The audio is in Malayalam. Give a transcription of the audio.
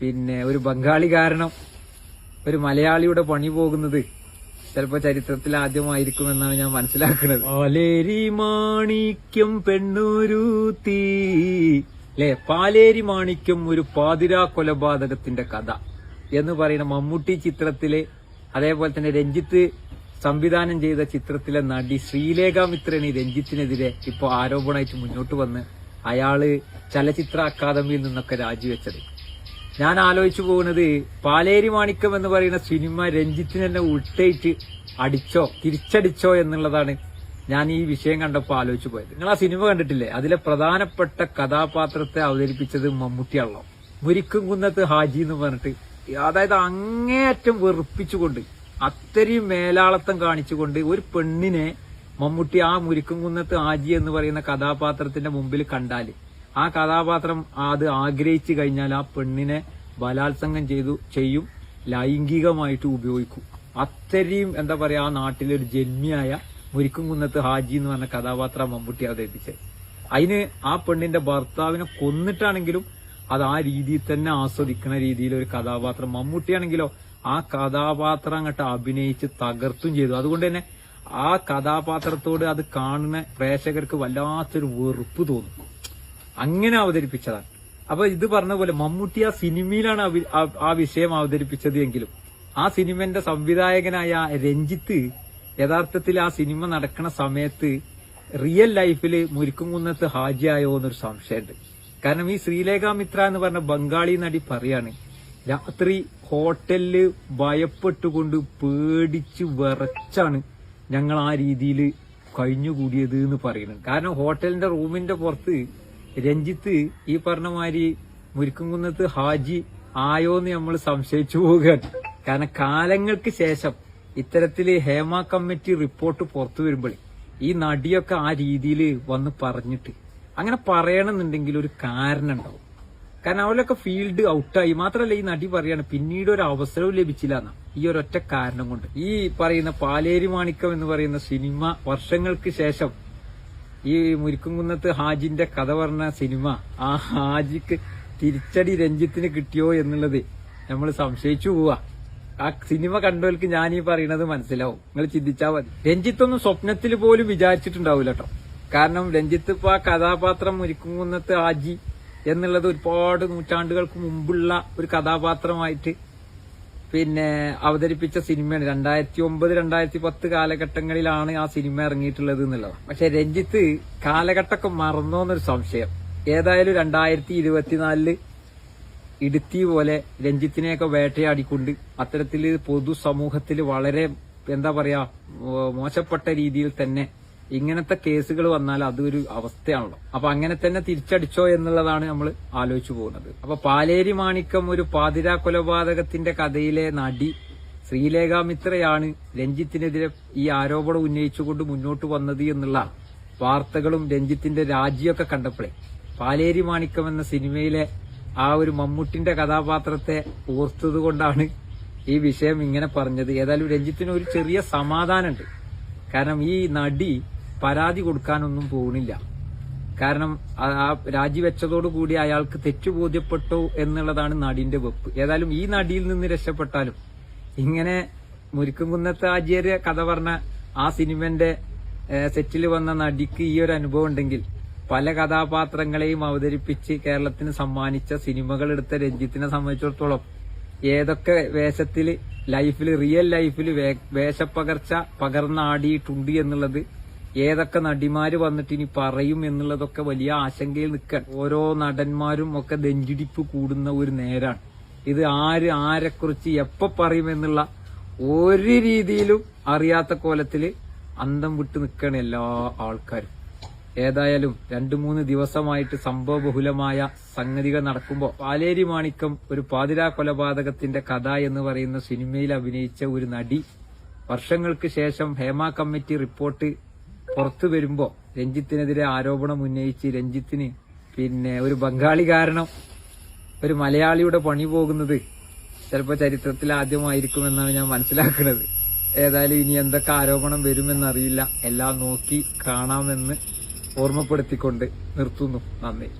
പിന്നെ ഒരു ബംഗാളി കാരണം ഒരു മലയാളിയുടെ പണി പോകുന്നത് ചിലപ്പോ ചരിത്രത്തിൽ ആദ്യമായിരിക്കും എന്നാണ് ഞാൻ മനസ്സിലാക്കുന്നത്. പാലേരി മാണിക്യം പെണ്ണൂരൂത്തി. അല്ലെ പാലേരി മാണിക്യം ഒരു പാതിരാ കൊലപാതകത്തിന്റെ കഥ എന്ന് പറയുന്ന മമ്മൂട്ടി ചിത്രത്തിലെ അതേപോലെ തന്നെ രഞ്ജിത്ത് സംവിധാനം ചെയ്ത ചിത്രത്തിലെ നടി ശ്രീലേഖ മിത്രന് രഞ്ജിത്തിനെതിരെ ഇപ്പോൾ ആരോപണമായിട്ട് മുന്നോട്ട് വന്ന് അയാൾ ചലച്ചിത്ര അക്കാദമിയിൽ നിന്നൊക്കെ രാജിവെച്ചത്. ഞാൻ ആലോചിച്ചു പോകുന്നത് പാലേരി മാണിക്കം എന്ന് പറയുന്ന സിനിമ രഞ്ജിത്തിന് തന്നെ ഉൾട്ടേറ്റ് അടിച്ചോ തിരിച്ചടിച്ചോ എന്നുള്ളതാണ് ഞാൻ ഈ വിഷയം കണ്ടപ്പോൾ ആലോചിച്ചു പോയത്. നിങ്ങൾ ആ സിനിമ കണ്ടിട്ടില്ലേ? അതിലെ പ്രധാനപ്പെട്ട കഥാപാത്രത്തെ അവതരിപ്പിച്ചത് മമ്മൂട്ടിയാണല്ലോ മുരിക്കും കുന്നത്ത് ഹാജി എന്ന് പറഞ്ഞിട്ട് അതായത് അങ്ങേയറ്റം വെറുപ്പിച്ചുകൊണ്ട് അത്രയും മേലാളത്തം കാണിച്ചുകൊണ്ട് ഒരു പെണ്ണിനെ മമ്മൂട്ടി ആ മുരിക്കും കുന്നത്ത് ഹാജി എന്ന് പറയുന്ന കഥാപാത്രത്തിന്റെ മുമ്പിൽ കണ്ടാൽ ആ കഥാപാത്രം അത് ആഗ്രഹിച്ചു കഴിഞ്ഞാൽ ആ പെണ്ണിനെ ബലാത്സംഗം ചെയ്തു ചെയ്യും ലൈംഗികമായിട്ട് ഉപയോഗിക്കും. അത്രയും എന്താ പറയാ ആ നാട്ടിലെ ഒരു ജന്മിയായ മുരിക്കും കുന്നത്ത് ഹാജി എന്ന് പറഞ്ഞ കഥാപാത്രം മമ്മൂട്ടി അവതരിപ്പിച്ചത് അതിന് ആ പെണ്ണിന്റെ ഭർത്താവിനെ കൊന്നിട്ടാണെങ്കിലും അത് ആ രീതിയിൽ തന്നെ ആസ്വദിക്കുന്ന രീതിയിൽ ഒരു കഥാപാത്രം. മമ്മൂട്ടിയാണെങ്കിലോ ആ കഥാപാത്രം അങ്ങോട്ട് അഭിനയിച്ച് തകർത്തും ചെയ്തു. അതുകൊണ്ട് തന്നെ ആ കഥാപാത്രത്തോട് അത് കാണുന്ന പ്രേക്ഷകർക്ക് വല്ലാത്തൊരു വെറുപ്പ് തോന്നും. അങ്ങനെ അവതരിപ്പിച്ചതാണ്. അപ്പൊ ഇത് പറഞ്ഞ പോലെ മമ്മൂട്ടി ആ സിനിമയിലാണ് ആ- വിഷയം അവതരിപ്പിച്ചത് എങ്കിലും ആ സിനിമന്റെ സംവിധായകനായ രഞ്ജിത്ത് യഥാർത്ഥത്തിൽ ആ സിനിമ നടക്കുന്ന സമയത്ത് റിയൽ ലൈഫിൽ മുരിക്കുംകുന്നത്ത് ഹാജിയായോ എന്നൊരു സംശയമുണ്ട്. കാരണം ഈ ശ്രീലേഖ മിത്ര എന്ന് പറഞ്ഞ ബംഗാളി നടി പറയാണ് രാത്രി ഹോട്ടലിൽ ഭയപ്പെട്ടുകൊണ്ട് പേടിച്ച് വിറച്ചാണ് ഞങ്ങൾ ആ രീതിയിൽ കഴിഞ്ഞുകൂടിയത് എന്ന് പറയുന്നത്. കാരണം ഹോട്ടലിന്റെ റൂമിന്റെ പുറത്ത് രഞ്ജിത്ത് ഈ പറഞ്ഞ മാതിരി മുരിക്കുംകുന്നത്ത് ഹാജി ആയോന്ന് നമ്മൾ സംശയിച്ചു പോവുകയാണ്. കാരണം കാലങ്ങൾക്ക് ശേഷം ഇത്തരത്തിൽ ഹേമ കമ്മിറ്റി റിപ്പോർട്ട് പുറത്തു വരുമ്പോൾ ഈ നടിയൊക്കെ ആ രീതിയിൽ വന്ന് പറഞ്ഞിട്ട് അങ്ങനെ പറയണമെന്നുണ്ടെങ്കിൽ ഒരു കാരണം ഉണ്ടാവും. കാരണം അവരൊക്കെ ഫീൽഡ് ഔട്ടായി. മാത്രമല്ല ഈ നടി പറയാണ് പിന്നീട് ഒരു അവസരവും ലഭിച്ചില്ല എന്നാ. ഈ ഒരൊറ്റ കാരണം കൊണ്ട്. ഈ പറയുന്ന പാലേരി മാണിക്കം എന്ന് പറയുന്ന സിനിമ വർഷങ്ങൾക്ക് ശേഷം ഈ മുരിക്കുംകുന്നത്ത് ഹാജിന്റെ കഥ പറഞ്ഞ സിനിമ ആ ഹാജിക്ക് തിരിച്ചടി രഞ്ജിത്തിന് കിട്ടിയോ എന്നുള്ളത് നമ്മൾ സംശയിച്ചു പോവാ. ആ സിനിമ കണ്ടവർക്ക് ഞാൻ ഈ പറയണത് മനസ്സിലാവും. നിങ്ങൾ ചിന്തിച്ചാൽ മതി. രഞ്ജിത്തൊന്നും സ്വപ്നത്തിൽ പോലും വിചാരിച്ചിട്ടുണ്ടാവില്ല കേട്ടോ കാരണം രഞ്ജിത്ത് ഇപ്പൊ ആ കഥാപാത്രം മുരിക്കുംകുന്നത്ത് ഹാജി എന്നുള്ളത് ഒരുപാട് നൂറ്റാണ്ടുകൾക്ക് മുമ്പുള്ള ഒരു കഥാപാത്രമായിട്ട് പിന്നെ അവതരിപ്പിച്ച സിനിമയാണ്. രണ്ടായിരത്തി ഒമ്പത് രണ്ടായിരത്തി പത്ത് കാലഘട്ടങ്ങളിലാണ് ആ സിനിമ ഇറങ്ങിയിട്ടുള്ളത് എന്നുള്ളത്. പക്ഷെ രഞ്ജിത്ത് കാലഘട്ടമൊക്കെ മറന്നോന്നൊരു സംശയം. ഏതായാലും രണ്ടായിരത്തി ഇരുപത്തിനാലിൽ ഇടുത്തി പോലെ രഞ്ജിത്തിനെയൊക്കെ വേട്ടയാടിക്കൊണ്ട് അത്തരത്തിൽ പൊതുസമൂഹത്തിൽ വളരെ എന്താ പറയാ മോശപ്പെട്ട രീതിയിൽ തന്നെ ഇങ്ങനത്തെ കേസുകൾ വന്നാൽ അതൊരു അവസ്ഥയാണല്ലോ. അപ്പൊ അങ്ങനെ തന്നെ തിരിച്ചടിച്ചോ എന്നുള്ളതാണ് നമ്മൾ ആലോചിച്ചു പോകുന്നത്. അപ്പൊ പാലേരി മാണിക്കം ഒരു പാതിരാ കൊലപാതകത്തിന്റെ കഥയിലെ നടി ശ്രീലേഖ മിത്രയാണ് രഞ്ജിത്തിനെതിരെ ഈ ആരോപണം ഉന്നയിച്ചുകൊണ്ട് മുന്നോട്ട് വന്നത് എന്നുള്ള വാർത്തകളും രഞ്ജിത്തിന്റെ രാജിയൊക്കെ കണ്ടപ്പോഴേ. പാലേരി മാണിക്കം എന്ന സിനിമയിലെ ആ ഒരു മമ്മൂട്ടിന്റെ കഥാപാത്രത്തെ ഓർത്തതുകൊണ്ടാണ് ഈ വിഷയം ഇങ്ങനെ പറഞ്ഞത്. ഏതായാലും രഞ്ജിത്തിന് ഒരു ചെറിയ സമാധാനമുണ്ട്. കാരണം ഈ നടി പരാതി കൊടുക്കാനൊന്നും പോകുന്നില്ല കാരണം ആ- രാജിവെച്ചതോടുകൂടി അയാൾക്ക് തെറ്റു ബോധ്യപ്പെട്ടു എന്നുള്ളതാണ് നടിന്റെ വെപ്പ്. ഏതായാലും ഈ നടിയിൽ നിന്ന് രക്ഷപ്പെട്ടാലും ഇങ്ങനെ മുരിക്കുംകുന്നത്ത് ആചാര്യ കഥ പറഞ്ഞ ആ സിനിമന്റെ സെറ്റിൽ വന്ന നടിക്ക് ഈ ഒരു അനുഭവം ഉണ്ടെങ്കിൽ പല കഥാപാത്രങ്ങളെയും അവതരിപ്പിച്ച് കേരളത്തിന് സമ്മാനിച്ച സിനിമകൾ എടുത്ത രഞ്ജിത്തിനെ സംബന്ധിച്ചിടത്തോളം ഏതൊക്കെ വേഷത്തിൽ ലൈഫിൽ റിയൽ ലൈഫിൽ വേഷപ്പകർച്ച പകർന്നാടിയിട്ടുണ്ട് എന്നുള്ളത് ഏതൊക്കെ നടിമാര് വന്നിട്ട് ഇനി പറയും എന്നുള്ളതൊക്കെ വലിയ ആശങ്കയിൽ നിൽക്കാൻ. ഓരോ നടന്മാരും ഒക്കെ നെഞ്ചിടിപ്പ് കൂടുന്ന ഒരു നേരാണ്. ഇത് ആര് ആരെക്കുറിച്ച് എപ്പോ പറയുമെന്നുള്ള ഒരു രീതിയിലും അറിയാത്ത കോലത്തിൽ അന്തം വിട്ട് നിൽക്കണ എല്ലാ ആൾക്കാരും. ഏതായാലും രണ്ടു മൂന്ന് ദിവസമായിട്ട് സംഭവബഹുലമായ സംഗതികൾ നടക്കുമ്പോൾ പാലേരി മാണിക്കം ഒരു പാതിരാ കൊലപാതകത്തിന്റെ കഥ എന്ന് പറയുന്ന സിനിമയിൽ അഭിനയിച്ച ഒരു നടി. വർഷങ്ങൾക്ക് ശേഷം ഹേമ കമ്മിറ്റി റിപ്പോർട്ട് പുറത്തു വരുമ്പോൾ രഞ്ജിത്തിനെതിരെ ആരോപണം ഉന്നയിച്ച് രഞ്ജിത്തിന് പിന്നെ ഒരു ബംഗാളി കാരണം ഒരു മലയാളിയുടെ പണി പോകുന്നത് ചിലപ്പോൾ ചരിത്രത്തിൽ ആദ്യമായിരിക്കുമെന്നാണ് ഞാൻ മനസ്സിലാക്കുന്നത്. ഏതായാലും ഇനി എന്തൊക്കെ ആരോപണം വരുമെന്നറിയില്ല. എല്ലാം നോക്കി കാണാമെന്ന് ഓർമ്മപ്പെടുത്തിക്കൊണ്ട് നിർത്തുന്നു. നന്ദി.